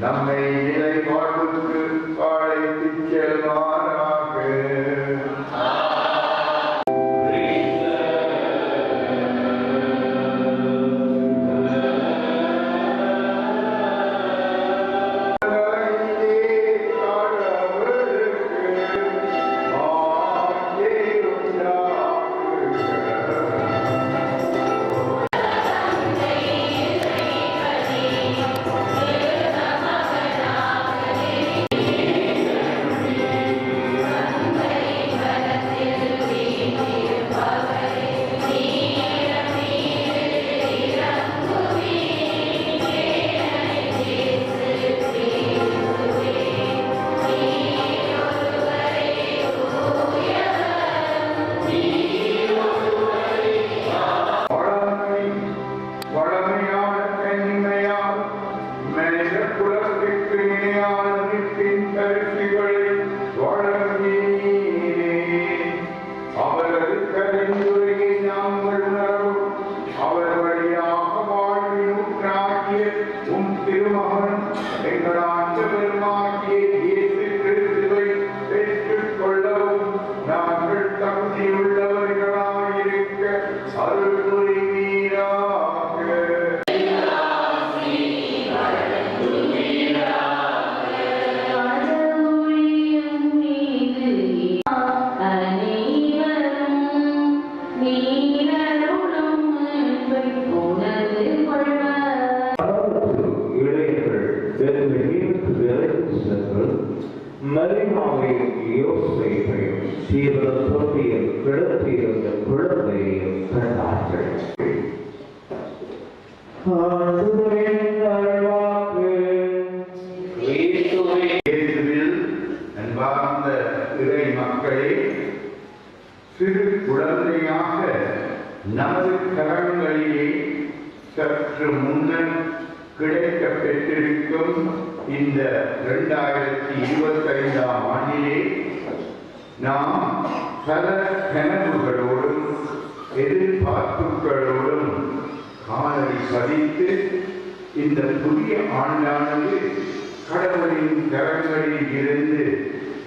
la Hallelujah. சிறு குழந்தையாக நமது கரங்களிலே சற்று முன்னர் கிடைக்க பெற்றிருக்கும் இந்த இரண்டாயிரத்தி இருபத்தைந்தாம் ஆண்டிலே நாம் பல கனவுகளோடும் எதிர்பார்ப்புகளோடும் காலை பதித்து இந்த புதிய ஆண்டானது கடவுளின் கரங்களில் இருந்து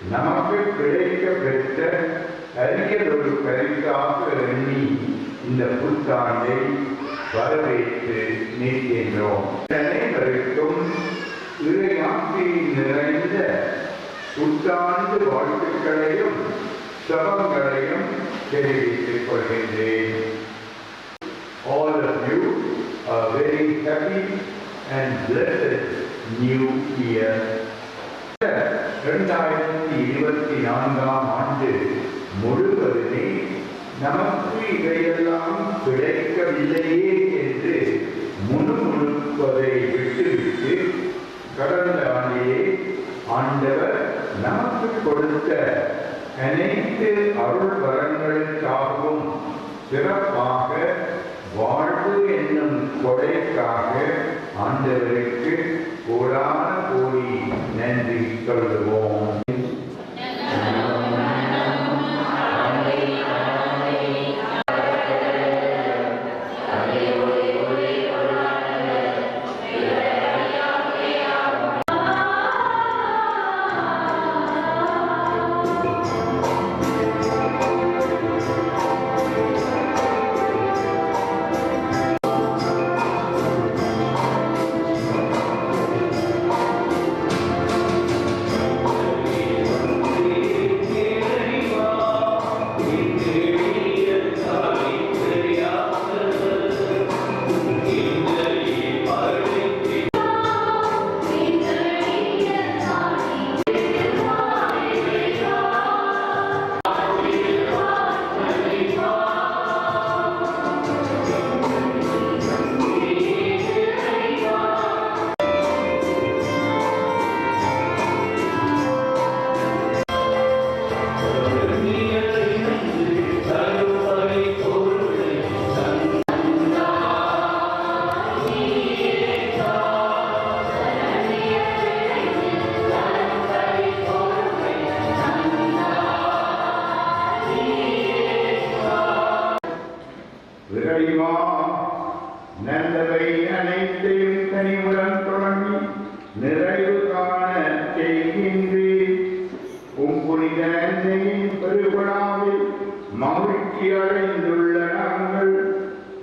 நமக்கு கிடைக்க பெற்ற அரியதொரு கருத்தாக எண்ணி இந்த புத்தாண்டை வரவேற்று நீக்கின்றோம் அனைவருக்கும் இறையாட்சியில் நிறைந்த புத்தாண்டு வாழ் சபங்களையும் தெரிவித்துக் கொள்கின்றேன் all of you a very happy and blessed new year. இரண்டாயிரத்தி இருபத்தி நான்காம் ஆண்டு முழுவதுமே நமக்கு இவையெல்லாம் கிடைக்கவில்லையே என்று முணுமுணுப்பதை விட்டுவிட்டு கடந்த ஆண்டிலே ஆண்டவர் நமக்கு கொடுத்த அனைத்து அருள் வரங்களுக்காகவும் சிறப்பாக வாழ்வு என்னும் கொடைக்காக ஆண்டவருக்கு கோடான கோடி நன்றி சொல்லுவோம்.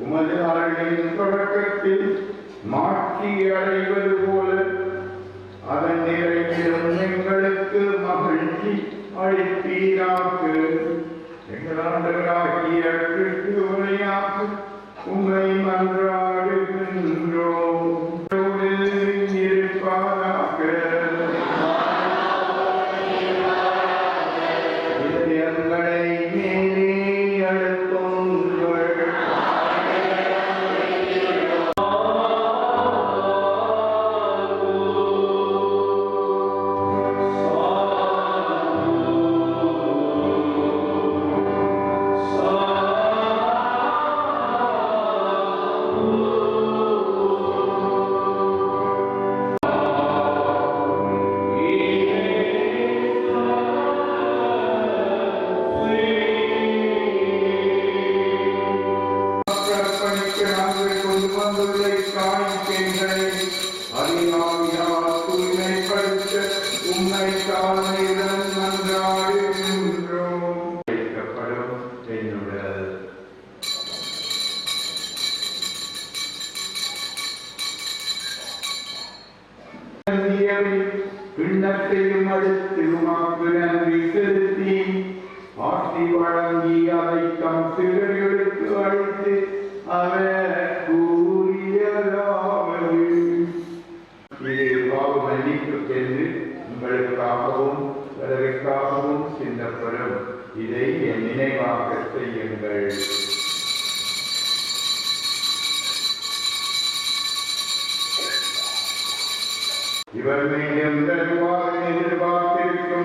உமது அருளின் தொடக்கத்தில் மாட்சி அடைவது போல அதன் நிறைவிலும் எங்களுக்கு மகிழ்ச்சி அளிப்பீராக எங்கள் ஆண்டவராகிய கிறிஸ்து வழியாக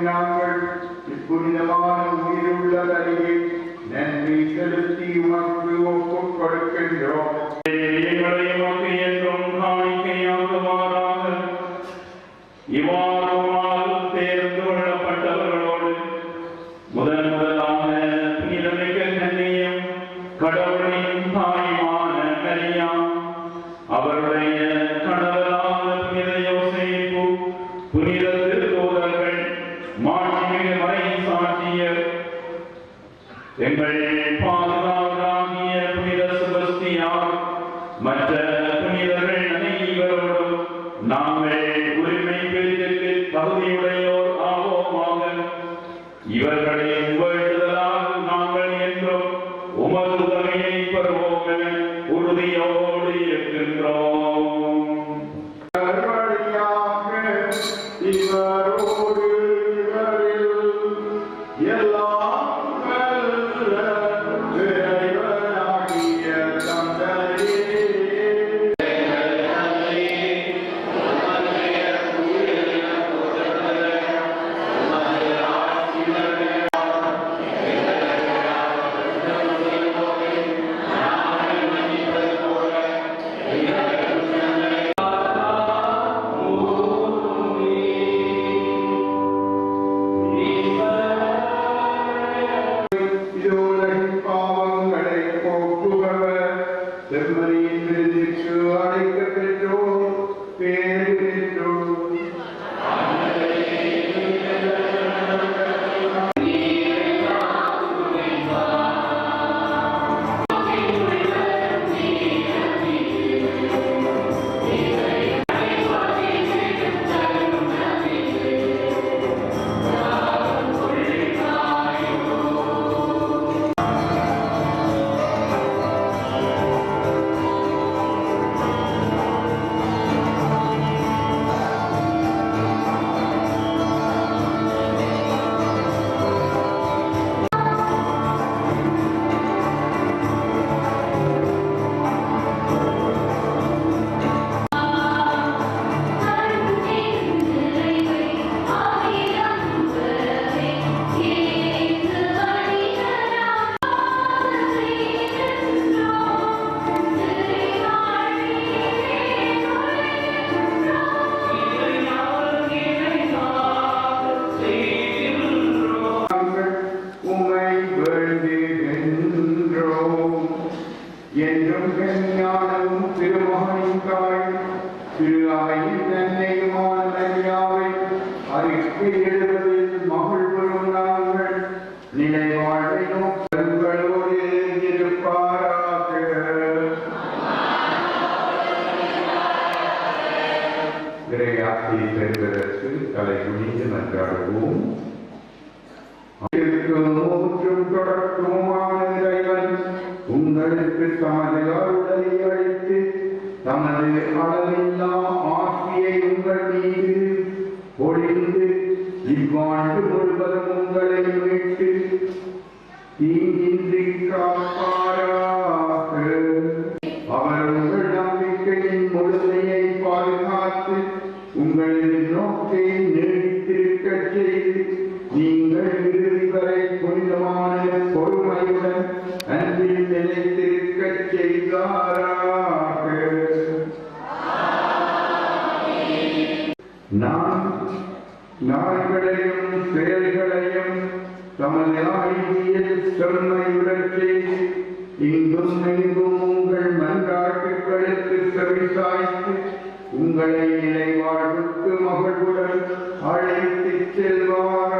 நாங்கள் இப்புனிதமான உயிருள்ள தலையில் நன்றி செலுத்தி உமக்கு ஒப்புக் கொடுக்கின்றோம். எங்களை உமக்கு என்றும் அவருடைய கடவுளான புனித யோசிப்பு புனித எங்களை என்றும் ஞானமும் திருமகன் உலகத்திற்கு சமதையாருடனே அழைத்து தமது அளவில்லா ஆசியை உங்கள் மீது பொழிந்து இவ்வாண்டு முழுவதும் little boy.